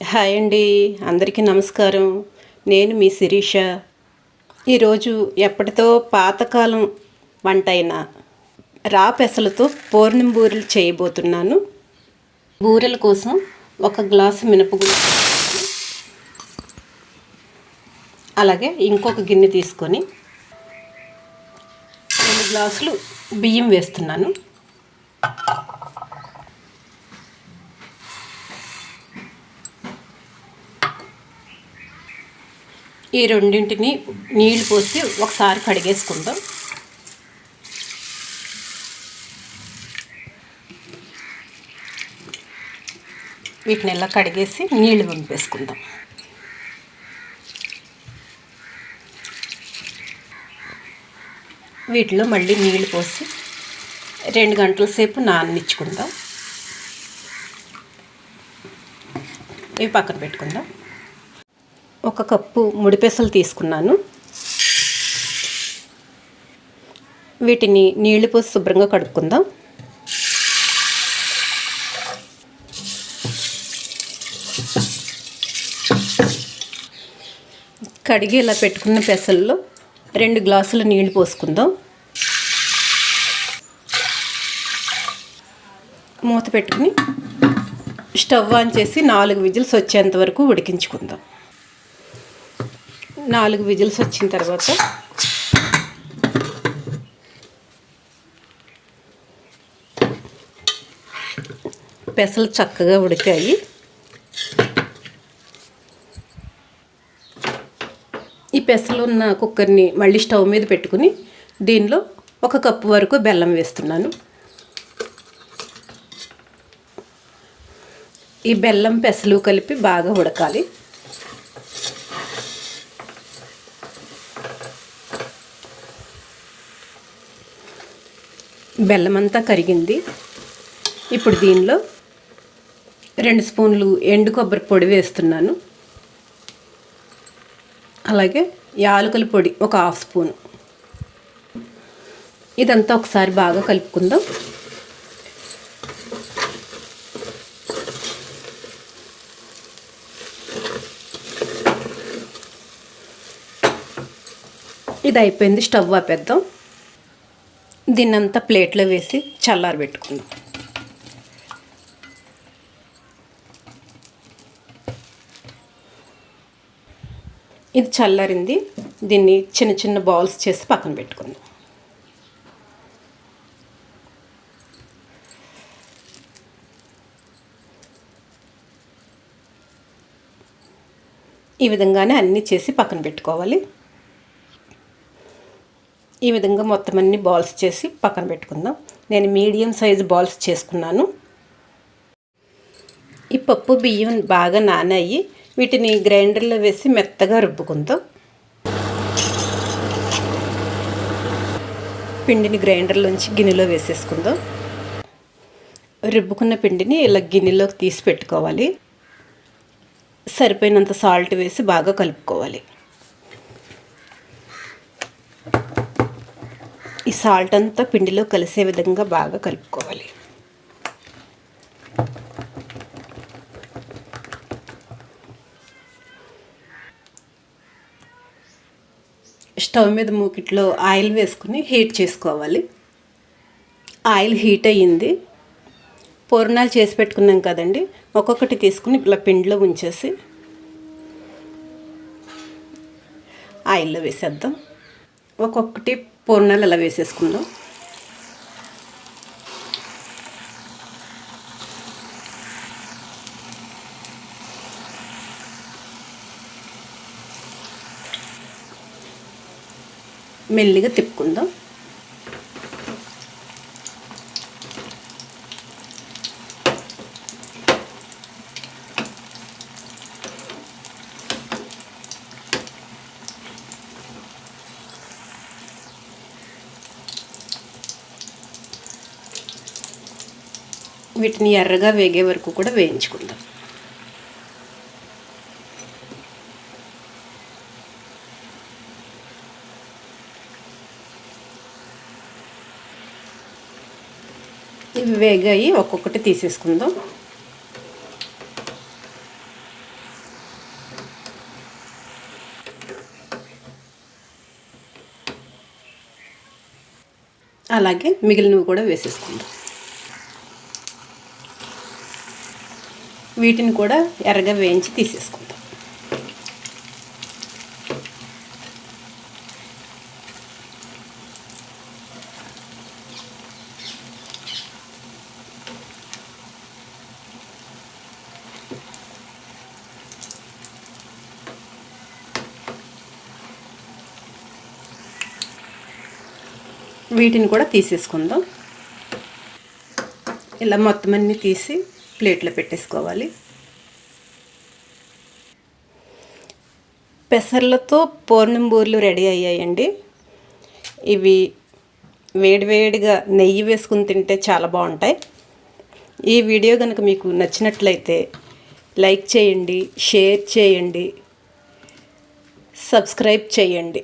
Hi అండి. అందరికీ నమస్కారం. నేను మీ శిరీష. ఈరోజు ఎప్పటితో పాతకాలం వంట అయిన రా పెసలతో పూర్ణం బూరెలు చేయబోతున్నాను. బూరెల కోసం ఒక గ్లాసు మినపగుళ్ళు అలాగే ఇంకొక గిన్నె తీసుకొని రెండు గ్లాసులు బియ్యం వేస్తున్నాను. ఈ రెండింటిని నీళ్ళు పోసి ఒకసారి కడిగేసుకుందాం. వీటిని ఎలా కడిగేసి నీళ్ళు పంపేసుకుందాం. వీటిలో మళ్ళీ నీళ్ళు పోసి రెండు గంటల సేపు నాననిచ్చుకుందాం. ఇవి పక్కన పెట్టుకుందాం. ఒక కప్పు ముడిపెసలు తీసుకున్నాను. వీటిని నీళ్ళు పోసి శుభ్రంగా కడుక్కుందాం. కడిగి ఇలా పెట్టుకున్న పెసల్లో రెండు గ్లాసుల నీళ్ళు పోసుకుందాం. మూత పెట్టుకుని స్టవ్ ఆన్ చేసి నాలుగు విజిల్స్ వచ్చేంత వరకు ఉడికించుకుందాం. నాలుగు విజిల్స్ వచ్చిన తర్వాత పెసలు చక్కగా ఉడికాయి. ఈ పెసలు ఉన్న కుక్కర్ని మళ్ళీ స్టవ్ మీద పెట్టుకుని దీనిలో ఒక కప్పు వరకు బెల్లం వేస్తున్నాను. ఈ బెల్లం పెసలు కలిపి బాగా ఉడకాలి. బెల్లం అంతా కరిగింది. ఇప్పుడు దీనిలో రెండు స్పూన్లు ఎండు కొబ్బరి పొడి వేస్తున్నాను. అలాగే యాలకుల పొడి ఒక హాఫ్ స్పూన్. ఇదంతా ఒకసారి బాగా కలుపుకుందాం. ఇది అయిపోయింది స్టవ్ ఆపేద్దాం. దీన్నంతా ప్లేట్లో వేసి చల్లారి పెట్టుకుందాం. ఇది చల్లారింది. దీన్ని చిన్న చిన్న బాల్స్ చేసి పక్కన పెట్టుకుందాం. ఈ విధంగానే అన్నీ చేసి పక్కన పెట్టుకోవాలి. ఈ విధంగా మొత్తం అన్ని బాల్స్ చేసి పక్కన పెట్టుకుందాం. నేను మీడియం సైజు బాల్స్ చేసుకున్నాను. ఈ పప్పు బియ్యం బాగా నానాయి. వీటిని గ్రైండర్లో వేసి మెత్తగా రుబ్బుకుందాం. పిండిని గ్రైండర్లోంచి గిన్నెలో వేసేసుకుందాం. రుబ్బుకున్న పిండిని ఇలా గిన్నెలోకి తీసి పెట్టుకోవాలి. సరిపోయినంత సాల్ట్ వేసి బాగా కలుపుకోవాలి. ఈ సాల్ట్ అంతా పిండిలో కలిసే విధంగా బాగా కలుపుకోవాలి. స్టవ్ మీద మూకిట్లో ఆయిల్ వేసుకుని హీట్ చేసుకోవాలి. ఆయిల్ హీట్ అయ్యింది. పూర్ణాలు చేసి పెట్టుకున్నాం కదండి ఒక్కొక్కటి తీసుకుని ఇలా పిండిలో ఉంచేసి ఆయిల్లో వేసేద్దాం. ఒక్కొక్కటి పూర్ణాలు అలా వేసేసుకుందాం. మెల్లిగా తిప్పుకుందాం. వీటిని ఎర్రగా వేగే వరకు కూడా వేయించుకుందాం. ఇవి వేగాయి ఒక్కొక్కటి తీసేసుకుందాం. అలాగే మిగిలినవి కూడా వేసేసుకుందాం. వీటిని కూడా ఎర్రగా వేయించి తీసేసుకుందాం. వీటిని కూడా తీసేసుకుందాం. ఇలా మొత్తం అన్నీ తీసి ప్లేట్లో పెట్టేసుకోవాలి. పెసర్లతో పూర్ణం బూర్లు రెడీ అయ్యాయండి. ఇవి వేడివేడిగా నెయ్యి వేసుకుని తింటే చాలా బాగుంటాయి. ఈ వీడియో కనుక మీకు నచ్చినట్లయితే లైక్ చేయండి షేర్ చేయండి సబ్స్క్రైబ్ చేయండి.